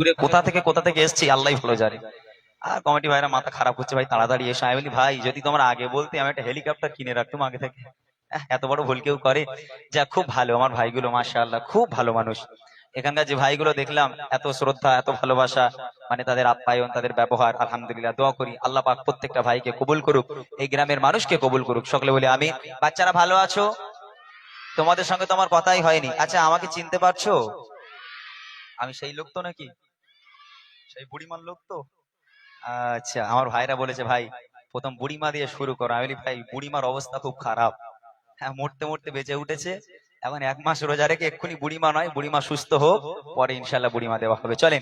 দূরে কোথা থেকে কোথা থেকে এসছি আল্লাহ ভালো জানে। আর কমিটি ভাইরা মাথা খারাপ হচ্ছে ভাই, তাড়াতাড়ি এসে। আমি বলি, ভাই, যদি তোমার আগে বলতে, আমি একটা হেলিকপ্টার কিনে রাখতাম আগে থেকে। এত বড় ভুল কেউ করে। যা খুব ভালো। আমার ভাইগুলো, মাশাআল্লাহ, খুব ভালো মানুষ। এখানকার যে ভাইগুলো দেখলাম, এত শ্রদ্ধা, এত ভালোবাসা মানে তাদের আপ্যায়ন, তাদের ব্যবহার, আলহামদুলিল্লাহ, দোয়া করি। আল্লাহ পাক প্রত্যেকটা ভাইকে কবুল করুক, এই গ্রামের মানুষকে কবুল করুক। সকলে বলি আমি বাচ্চারা, ভালো আছো? তোমাদের সঙ্গে তো আমার কথাই হয়নি। আচ্ছা আমাকে চিনতে পারছ? আমি সেই লোক তো নাকি? সেই বুড়িমার লোক তো? আচ্ছা আমার ভাইরা বলেছে, ভাই, প্রথম বুড়িমা দিয়ে শুরু করো। আমি ভাই, বুড়িমার অবস্থা খুব খারাপ। হ্যাঁ মরতে মরতে বেঁচে উঠেছে। এখন এক মাস রোজা রেখে এক্ষুনি বুড়িমা নয়, বুড়িমা সুস্থ হোক, পরে ইনশাল্লাহ বুড়িমা দেওয়া হবে। চলেন,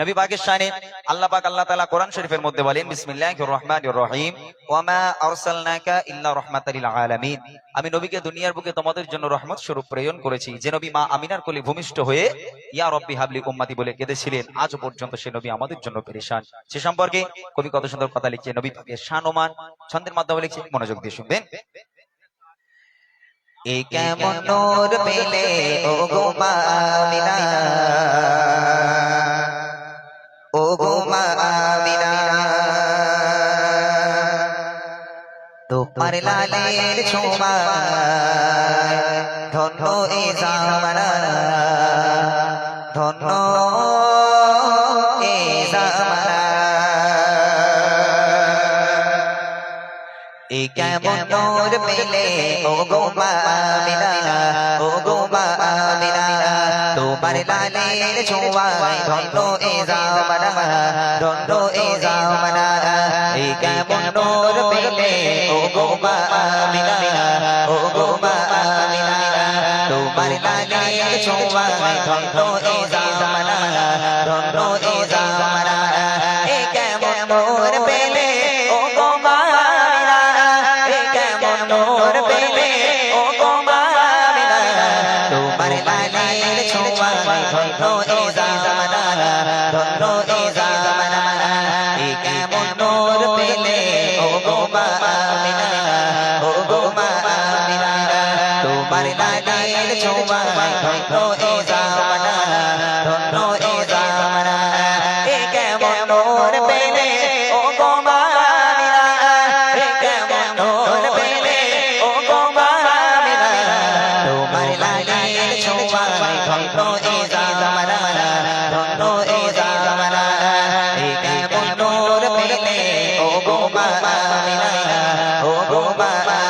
নবী পাকের শানে আল্লাহ পাক আল্লাহ তাআলা কোরআন শরীফের মধ্যে বলেন, বিসমিল্লাহির রহমানির রহিম ইল্লা রাহমাতাল লিল আমি নবীকে দুনিয়ার বুকে তোমাদের জন্য রহমত স্বরূপ প্রেরণ করেছি। যে নবী মা আমিনার কোলে ভূমিষ্ঠ হয়ে, ইয়া রব্বি হাবলি উম্মতি বলে কেঁদেছিলেন, আজ পর্যন্ত সে নবী আমাদের জন্য পেরেশান। সে সম্পর্কে কবি কত সুন্দর কথা লিখছে, নবী পাকের শান ওমান ছন্দের মাধ্যমে লিখছে, মনোযোগ দিয়ে শুনবেন। এই কেমন নূর পেলে ও গো মা আমিনা ও গো মা আমিনা তোমার লালের ছোমা ধন্য এ জামানা। ধন্য কেমন নূর পেলে ও গো মা ও গো মা তোমার লালের ছোঁয়ায় ধন্য এ জামানা ধন্য এ জামানা কেমন নূর পেলে ও গো মা ও গো মা তোমার লালের ছোঁয়ায় ধন্য এ জামানা তোমার লালের ছোঁয়ায় ধন্য এ জামানা ধন্য এ জামানা এই কেমন নূর পেলে ও গো মা আমিনা এই কেমন নূর পেলে ও গো মা আমিনা তোমার লালের ছোঁয়ায় ধন্য এ জামানা ধন্য এ জামানা এই কেমন নূর পেলে ও গো মা আমিনা ও গো মা আমিনা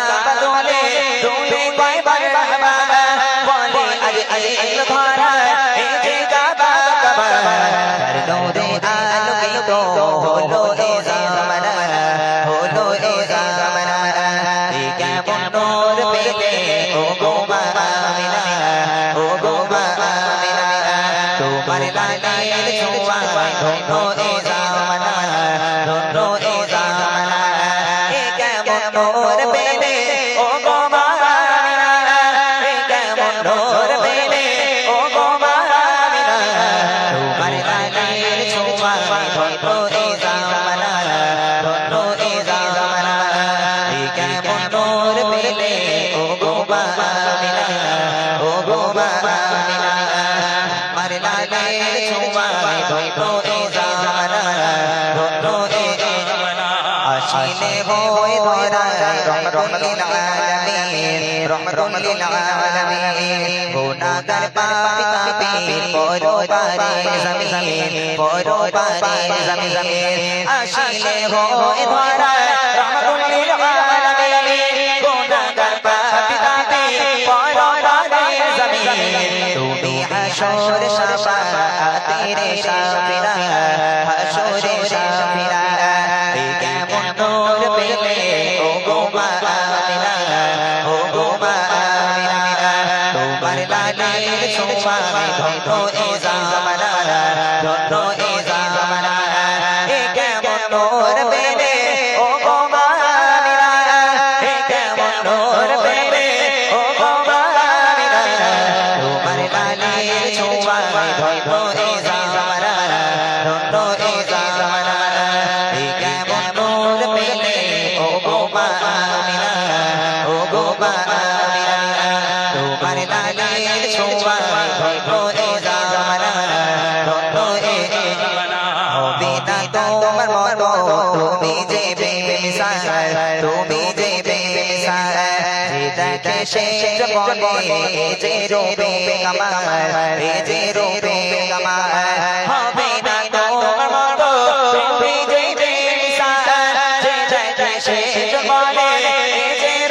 আলামিন রহমতুল্লিল আলামিন গুনাহগার পাপী তাপী পরবারে জমিন পরবারে জমিন আসিলে হয়ে ধরা রহমতুল্লিল আলামিন গুনাহগার পাপী তাপী পরবারে জমিন তুমি হাসর শাফাআতের শাফিরা হাসর শাফিরা কেমন নূর পেলে ও গো মা ছোঁয়ায় ধন্য এ জামানা এ যে রূপে কামাল এ যে রূপে কামাল হবে না তোমার মতো তুমি যে বলে যে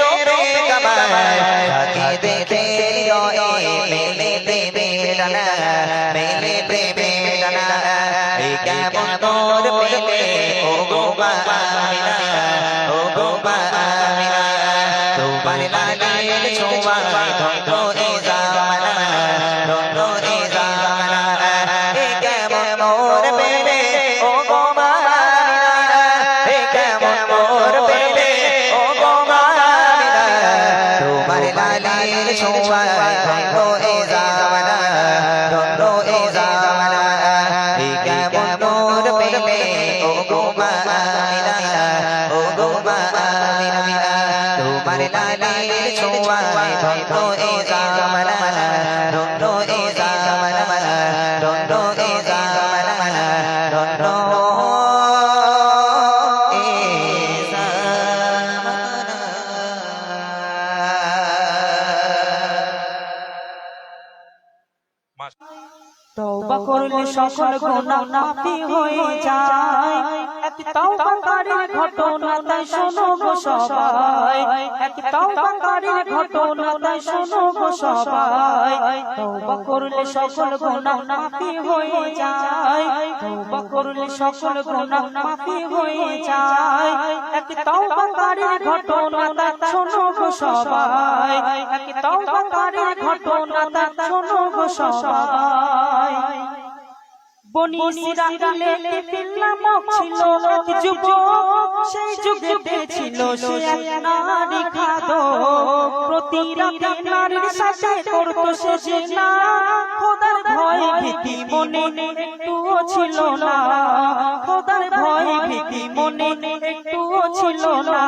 এই কেমন করলে সকল গুনাহ মাফি হয়ে যায় এক তওবাকারীর ঘটনা তাই শোনো গো সবাই। এক তওবাকারীর ঘটনা তাই শোনো গো সবাই। তওবা করলে সকল গুনাহ মাফি হয়ে যায়। তওবা করলে সকল গুনাহ হয়ে যায়। এক ঘটনা তাই শোনো গো সবাই। এক ঘটনা তাই শোনো গো সবাই। বনি ইসরাইলে ফিল্লামক ছিল এক যুবক সেই যুগে ছিল সে এক নারী খাদক প্রতি রাতে নারীর সাথে করত সে জিনা। খোদার ভয় ভীতি মনে একটুও ছিল না। খোদার ভয় ভীতি মনে একটুও ছিল না।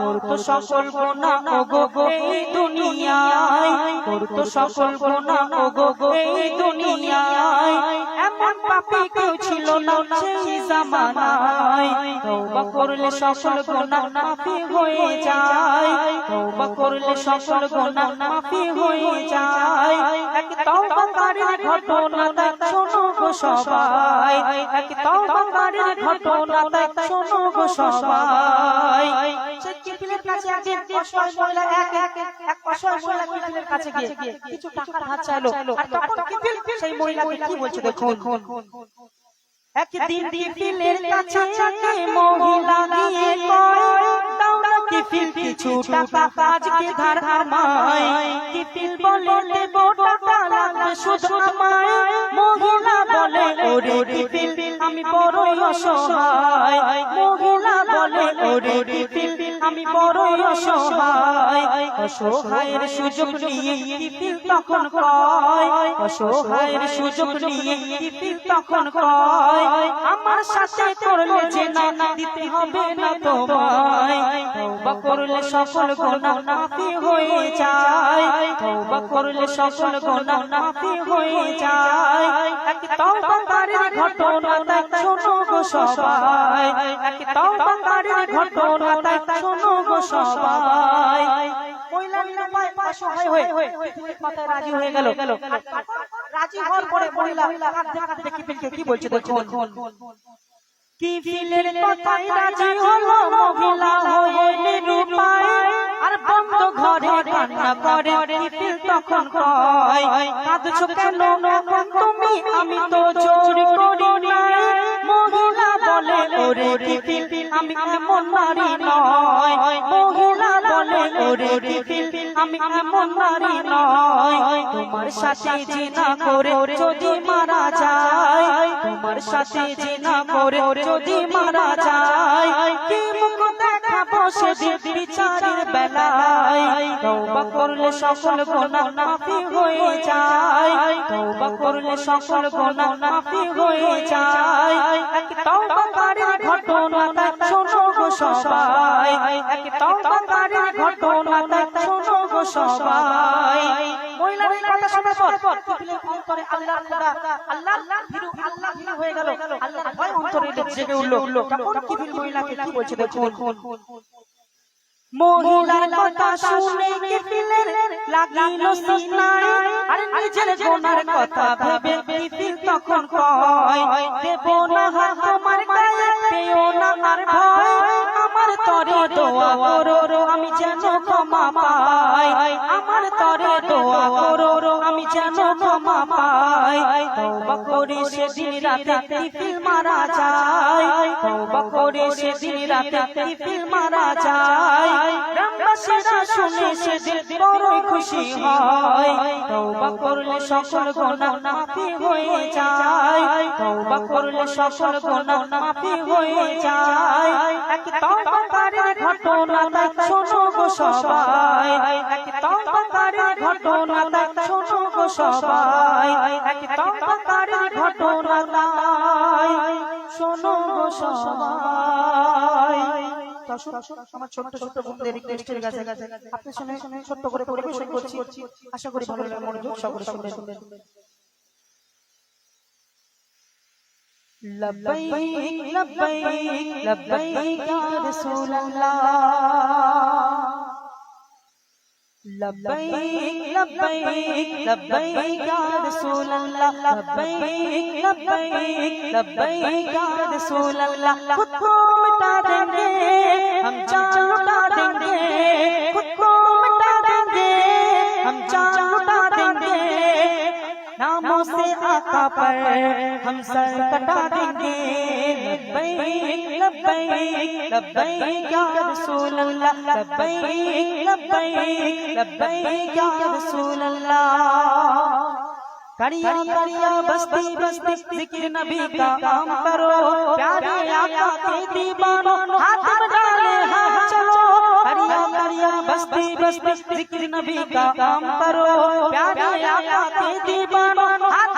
করত সকল গোনা ওগো গো এই দুনিয়ায়। করত সকল গোনা ওগো গো এই দুনিয়ায়। এমন পাপী কেউ ছিল না সেই জামানায়। তওবা করলে সকল গোনা মাফি হয়ে যায়। তওবা করলে সকল গোনা মাফি হয়ে যায়। এক তওবাকারীর ঘটনা তাই শোনো গো সবাই। এক তওবাকারীর ঘটনা তাই শোনো গো সবাই। সে কিফিলের কাছে একদিন অসহায় মহিলা এক এক এক অসহায় মহিলা কিফিলের কাছে গিয়ে কিছু টাকার হাত চাইলো। আর তখন কিফিল সেই মহিলাকে কি বলছে দেখুন। একদিন কিফিলের কাছে মহিলা গিয়ে কয়, দাও কিফিল কিছু টাকা আজকে ধার আমায়। কিফিল বলে দেব টাকা লাগবে শুধু আমায়। মহিলা বলে ওরে কিফিল আমি বড়ই অসহায়। মহিলা বলে ওরে কিফিল আমি অসহায়। অসহায়ের সুযোগ নিয়ে কিফিল তখন কয়। অসহায়ের সুযোগ নিয়ে কিফিল তখন কয়। আমার সাথে করলে যে না দিতে হবে না তোমায়। তওবা করলে সকল গুনাহ মাফি হয়ে যায়। তওবা করলে সকল গুনাহ মাফি হয়ে যায়। এক তওবাকারীর ঘটনা তাই শোনো গো সবাই। এক তওবাকারীর ঘটনা তাই শোনো গো সবাই। মহিলা নিরাপায় অসহায় হয়ে পৃথিবীর কথায় রাজি হয়ে গেল। রাজি হওয়ার পরে মহিলা কাঁদতে কাঁদতে কিফিলকে কি বলছে দেখুন? কিফিলের কথায় রাজি হলো মহিলা? কান্না করে কিফিল তখন কয়, কাঁদছো কেন? এখন তুমি, আমি তো চুরি করি নাই। মহিলা বলে, ওরে কিফিল আমি এমন নারী নয়। মহিলা বলে, ওরে কিফিল আমি এমন নারী নয়। তোমার সাথে জিনা করে যদি মারা যায়, তোমার সাথে জিনা করে যদি মারা যায়, কি মুখ দেখাবো সেদিন? তওবা করলে সকল গুনাহ মাফি হয়ে যায়। তওবা করলে সকল গুনাহ মাফি হয়ে যায়। এক তওবাকারীর ঘটনা শোনো গো সবাই। এক তওবাকারীর ঘটনা শোনো গো সবাই। মহিলার কথা শোনার পর টিফিলের অন্তরে আল্লাহর খোদা, আল্লাহ ভীরু আল্লাহ ভীরু হয়ে গেল। আল্লাহর ভয় অন্তরে জেগে উঠল। তখন টিফিল মহিলাকে কি বলছে দেখুন? মহিলার কথা শুনে কিফিলের লাগিল সিনায় আর নিজের গোনার কথা ভেবে কিফিল তখন কয় দেব না হাত তোমার গায়ে পেও না আর ভয়। আমার তরে দোয়া করো আমি যেন ক্ষমা পাই। আমার তরে দোয়া করো আমি যেন ক্ষমা পাই। তওবা করে সেদিন রাতে কিফিল মারা যায়। তওবা করে সেদিন রাতে কিফিল মারা যায়। গ্রামবাসীরা শুনে সেদিন বড়ই খুশি হয়। তওবা করলে সকল গুনাহ মাফি যায়। যায়। ঘটনা সবাই। এক তওবাকারীর ঘটনা তাই শোনো গো সবাই দর্শক, আমার ছোট্ট ছোট্ট বন্ধুদের রিকোয়েস্টের কাছে আপনি শুনে শুনে ছোট্ট করে পরিবেশন করছি আশা করি ভালো লাগবে মনোযোগ সকলে শুনবেন لبيك لبيك لبيك يا رسول الله لبيك لبيك لبيك يا رسول الله لبيك لبيك لبيك يا رسول الله खुद को मिटा देंगे हम जान आका पर हम सर कटा देंगे। करिया करिया बस्ती बस्ती नबी का काम करो। प्यारे आका के दीवानों, हाथ में डाले हाँ चलो। करिया करिया बस्ती बस्ती नबी का काम करो। प्यारे आका के दीवानों, हाथ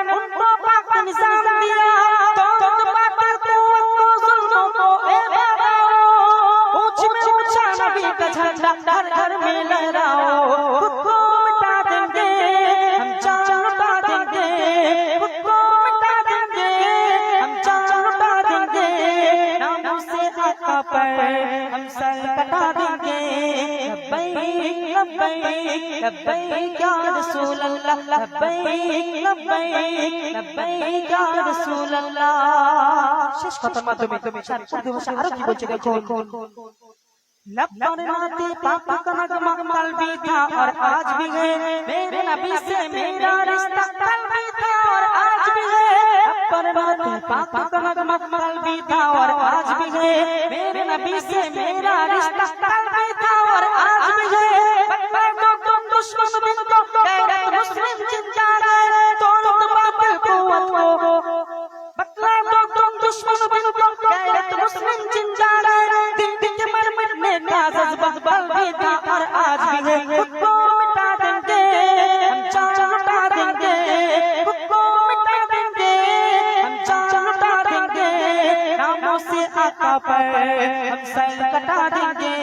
लब्बैक लब्बैक लब्बैक या रसूल अल्लाह लब्बैक लब्बैक लब्बैक या रसूल अल्लाह শেষ কথার মাধ্যমে স্যার উর্দু ভাষা আরো কি বলছে দেখুন लब पर नाते पापा का नगमा कल भी था और आज भी है मेरे नबी से मेरा रिश्ता कल भी था और आज भी है लब पर नाते पापा का नगमा कल भी था और आज भी है मेरे नबी से मेरा रिश्ता कल भी था और आज भी है बकबक दो तुम दुश्मन बिन को गैरत मुस्लिम जिंदा है तोड़ दो बातिल कुव्वत को बतला दो तुम दुश्मन बिन को गैरत मुस्लिम जिंदा है दिल के मरमर में था जज्बा बल भी था और आज भी है से आका पर हम सर कटा देंगे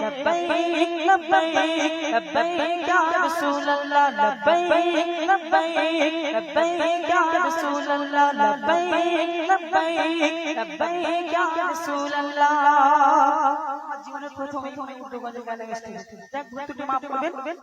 लब्बैक लब्बैक लब्बैक या रसूल अल्लाह लब्बैक लब्बैक लब्बैक या रसूल अल्लाह लब्बैक लब्बैक लब्बैक या रसूल अल्लाह জীবনের প্রথম এই উর্দু গানে গানে গেছে দেখ ভুল ত্রুটি মাফ করবেন